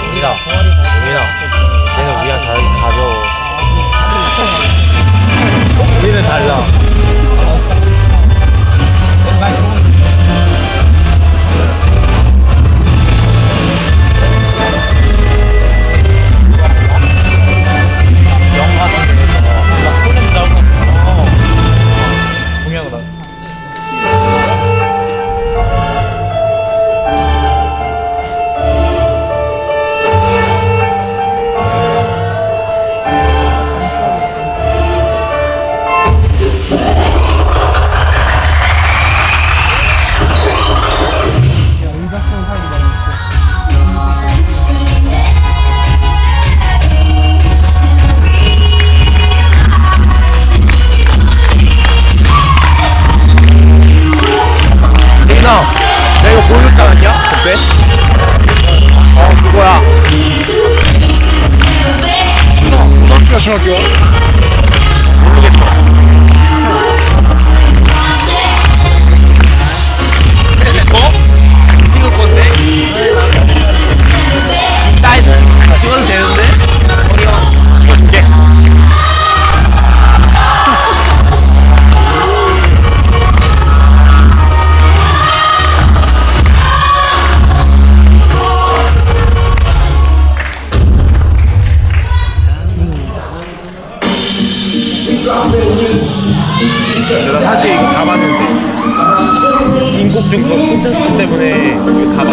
용민아, 용민아, 쟤는 우리가 잘 가져. 우리는 달라. 중학 가봤는데 그 콘텐츠 때문에 이거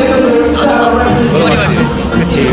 가봤어. 그치.